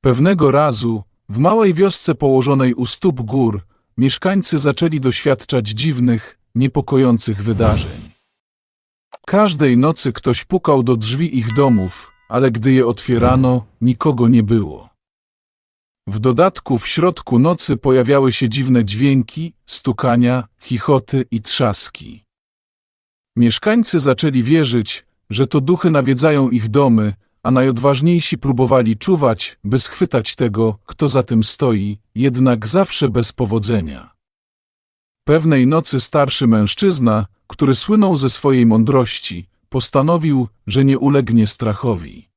Pewnego razu, w małej wiosce położonej u stóp gór, mieszkańcy zaczęli doświadczać dziwnych, niepokojących wydarzeń. Każdej nocy ktoś pukał do drzwi ich domów, ale gdy je otwierano, nikogo nie było. W dodatku w środku nocy pojawiały się dziwne dźwięki, stukania, chichoty i trzaski. Mieszkańcy zaczęli wierzyć, że to duchy nawiedzają ich domy, a najodważniejsi próbowali czuwać, by schwytać tego, kto za tym stoi, jednak zawsze bez powodzenia. Pewnej nocy starszy mężczyzna, który słynął ze swojej mądrości, postanowił, że nie ulegnie strachowi.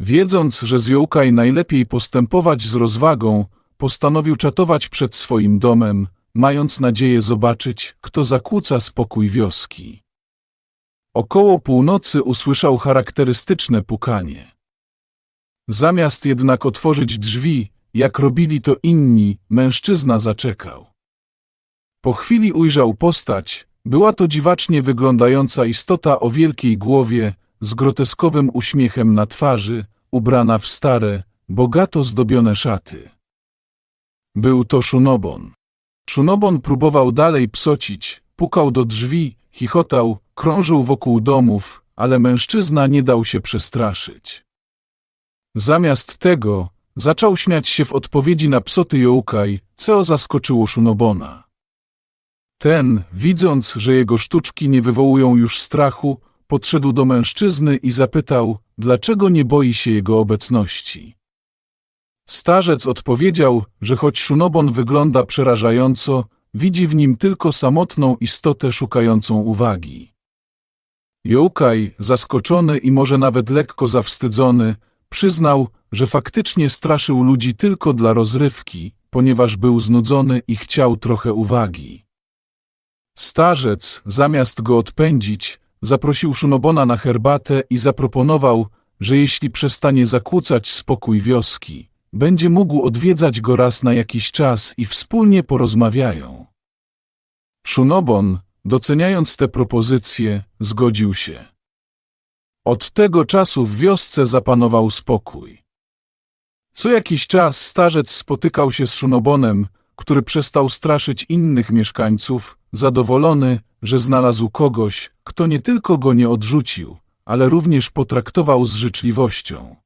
Wiedząc, że z Jołkaj najlepiej postępować z rozwagą, postanowił czatować przed swoim domem, mając nadzieję zobaczyć, kto zakłóca spokój wioski. Około północy usłyszał charakterystyczne pukanie. Zamiast jednak otworzyć drzwi, jak robili to inni, mężczyzna zaczekał. Po chwili ujrzał postać, była to dziwacznie wyglądająca istota o wielkiej głowie, z groteskowym uśmiechem na twarzy, ubrana w stare, bogato zdobione szaty. Był to Szunobon. Szunobon próbował dalej psocić, pukał do drzwi, chichotał, krążył wokół domów, ale mężczyzna nie dał się przestraszyć. Zamiast tego, zaczął śmiać się w odpowiedzi na psoty Jołkaj, co zaskoczyło Szunobona. Ten, widząc, że jego sztuczki nie wywołują już strachu, podszedł do mężczyzny i zapytał, dlaczego nie boi się jego obecności. Starzec odpowiedział, że choć Szunobon wygląda przerażająco, widzi w nim tylko samotną istotę szukającą uwagi. Jołkaj, zaskoczony i może nawet lekko zawstydzony, przyznał, że faktycznie straszył ludzi tylko dla rozrywki, ponieważ był znudzony i chciał trochę uwagi. Starzec, zamiast go odpędzić, zaprosił Szunobona na herbatę i zaproponował, że jeśli przestanie zakłócać spokój wioski, będzie mógł odwiedzać go raz na jakiś czas i wspólnie porozmawiają. Szunobon, doceniając te propozycje, zgodził się. Od tego czasu w wiosce zapanował spokój. Co jakiś czas starzec spotykał się z Szunobonem, który przestał straszyć innych mieszkańców, zadowolony, że znalazł kogoś, kto nie tylko go nie odrzucił, ale również potraktował z życzliwością.